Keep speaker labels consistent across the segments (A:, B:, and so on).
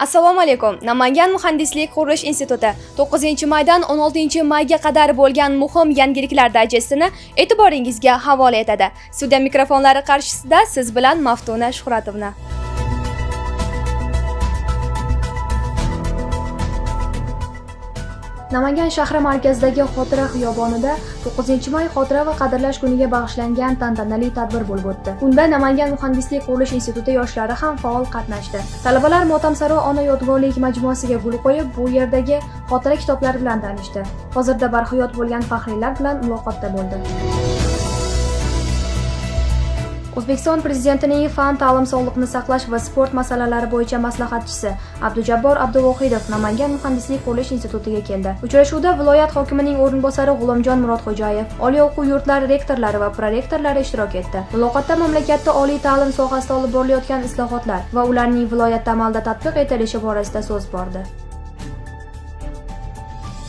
A: assalomu alaykum. Namangan muhandislik qurilish instituti 9 maydan 16 mayga qadar bo'lgan muhim yangiliklar dayjestini e'tiboringizga havola etadi. Studiya mikrofonlari qarshisida siz bilan maftuna shuhratovna. Namangan shahri markazidagi Xotira xiyobonida 9-may xotira va qadrlash kuniga bag'ishlangan tantanali tadbir bo'lib o'tdi. Unda Namangan muhandislik qurilish instituti yoshlari ham faol qatnashdi. Talabalar Motamsaro ona yodgorlik majmuasiga gul qo'yib, bu yerdagi xotira kitoblari bilan tanishdi. Hozirda barhayot bo'lgan faxriylar bilan muloqotda bo'ldi. O'zbekiston Prezidentining fan, ta'lim, sog'liqni saqlash va sport masalalari bo'yicha maslahatchisi Abdujabbor Abduvohidov Namangan muhandislik qurilish institutiga keldi. Uchrashuvda viloyat hokimining o'rinbosari G'ulomjon Murodxo'jayev, oliy o'quv yurtlari rektorlari va prorektorlari ishtirok etdi. Muloqotda mamlakatda oliy ta'lim sohasida olib borilayotgan islohotlar va ularning viloyatda amalda tatbiq etilishi borasida so'z bordi.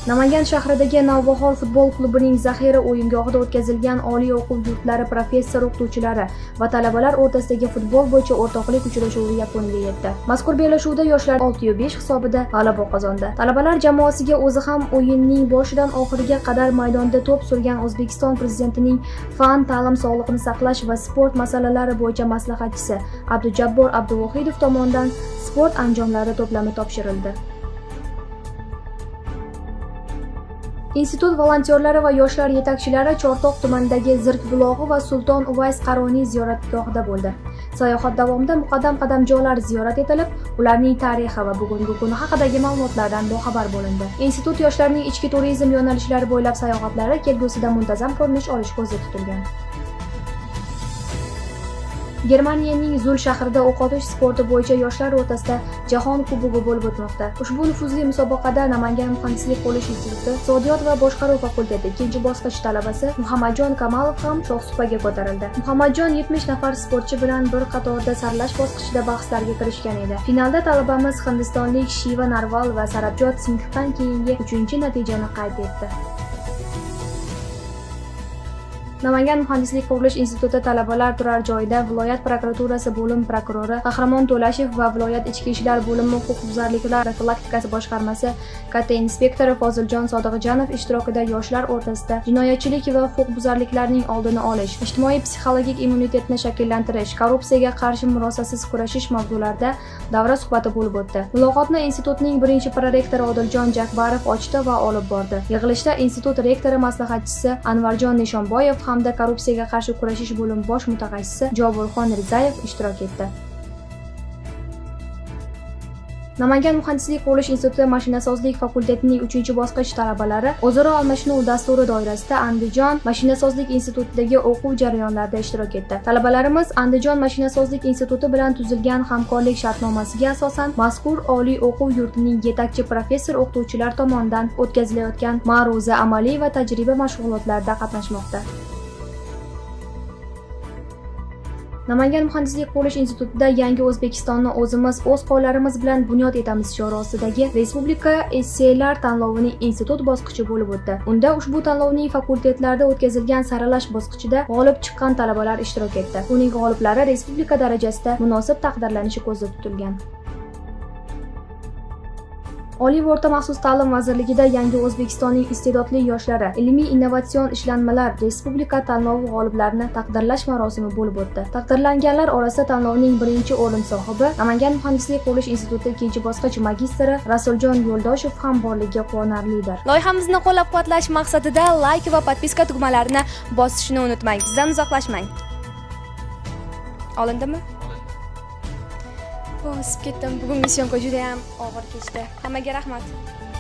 A: Namangan shahridagi Navbahor futbol klubining zaxira o'yingohida o'tkazilgan oliy o'quv yurtlari professor o'qituvchilari va talabalar o'rtasidagi futbol bo'yicha o'rtoqlik uchrashuvi yakuniga yetdi. Mazkur bellashuvda yoshlar 6-5 hisobida g'alaba qozondi. Talabalar jamoasiga o'zi ham o'yinning boshidan oxiriga qadar maydonda to'p surgan O'zbekiston prezidentining fan, ta'lim, sog'liqni saqlash va sport masalalari bo'yicha maslahatchisi Abdujabbor Abduvohidov tomonidan sport anjomlari to'plami topshirildi. Institut volontyorlari va yoshlar yetakchilari Chortoq tumanidagi Zirk bulog'i va Sulton Uvays Qaroniy ziyoratgohida bo'ldi. Sayohat davomida muqaddam qadamjolar ziyorat etilib, ularning tarixi va bugungi kuni haqidagi ma'lumotlardan boxabar bo'lindi. Institut yoshlarning ichki turizm yo'nalishlari bo'ylab sayohatlari kelgusida muntazam ko'rinish olishi ko'zda tutilgan. Germaniyaning Zul shahrida o'q otish sporti bo'yicha yoshlar o'rtasida Jahon Kubogi bo'lib o'tmoqda. Ushbu nufuzli musobaqada Namangan muhandislik qurilish instituti iqtisodiyot va boshqaruv fakulteti ikkinchi bosqich talabasi Muhammadjon Kamalov ham shohsupaga ko'tarildi. Muhammadjon 70 nafar sportchi bilan bir qatorda saralash bosqichida bahslarga kirishgan edi. Finalda talabamiz hindistonlik Shiva Narval va Sarabjot Singhdan keyingi 3-natijani qayd etdi. Namangan muhandislik qurilish instituti talabalar turar joyida viloyat prokuraturasi bo'lim prokurori Qahramon To'lashev va viloyat ichki ishlar bo'limi huquqbuzarliklar profilaktikasi boshqarmasi katta inspektori Foziljon sodiqjonov ishtirokida yoshlar o'rtasida jinoyatchilik va huquqbuzarliklarning oldini olish, ijtimoiy psixologik immunitetni shakllantirish, korrupsiyaga qarshi murosasiz kurashish mavzularida davra suhbati bo'lib o'tdi. Muloqotni institutning birinchi prorektori Odiljon Jakbarov ochdi va olib bordi. Yig'ilishda institut rektori maslahatchisi Anvarjon Nishonboyev hamda korrupsiyaga qarshi kurashish bo'limi bosh mutaxassisi Joburxon Rizayev ishtirok etdi. Namangan muhandislik qurilish instituti mashinasozlik fakultetining 3-bosqich talabalari o'zaro almashinuv dasturi doirasida Andijon mashinasozlik institutidagi o'quv jarayonlarida ishtirok etdi. Talabalarimiz Andijon mashinasozlik instituti bilan tuzilgan hamkorlik shartnomasiga asosan mazkur oliy o'quv yurtining yetakchi professor o'qituvchilar tomonidan o'tkazilayotgan ma'ruza amaliy va tajriba mashg'ulotlarida qatnashmoqda. Namangan muhandislik qurilish institutida yangi O'zbekistonni o'zimiz o'z qo'llarimiz bilan bunyod etamiz shiori ostidagi Respublika esselar tanlovining institut bosqichi bo'lib o'tdi. Unda ushbu tanlovning fakultetlarda o'tkazilgan saralash bosqichida g'olib chiqqan talabalar ishtirok etdi. Uning g'oliblari respublika darajasida munosib taqdirlanishi ko'zda tutilgan. Oliy va o'rta maxsus ta'lim vazirligida yangi O'zbekistonning iste'dodli yoshlari ilmiy innovatsion ishlanmalar respublika tanlovi g'oliblarini taqdirlash marosimi bo'lib o'tdi. Taqdirlanganlar orasida tanlovning birinchi o'rin sohibi Namangan muhandislik qurilish instituti ikkinchi bosqich magistri Rasuljon Yo'ldoshev ham borligi quvonarlidir. Loyihamizni qo'llab-quvvatlash maqsadida layk va podpiska tugmalarini bosishni unutmang. Bizdan uzoqlashmang. Olindimi? O'sib ketdim. Bugungi syomka juda ham og'ir kechdi. Hammaga rahmat.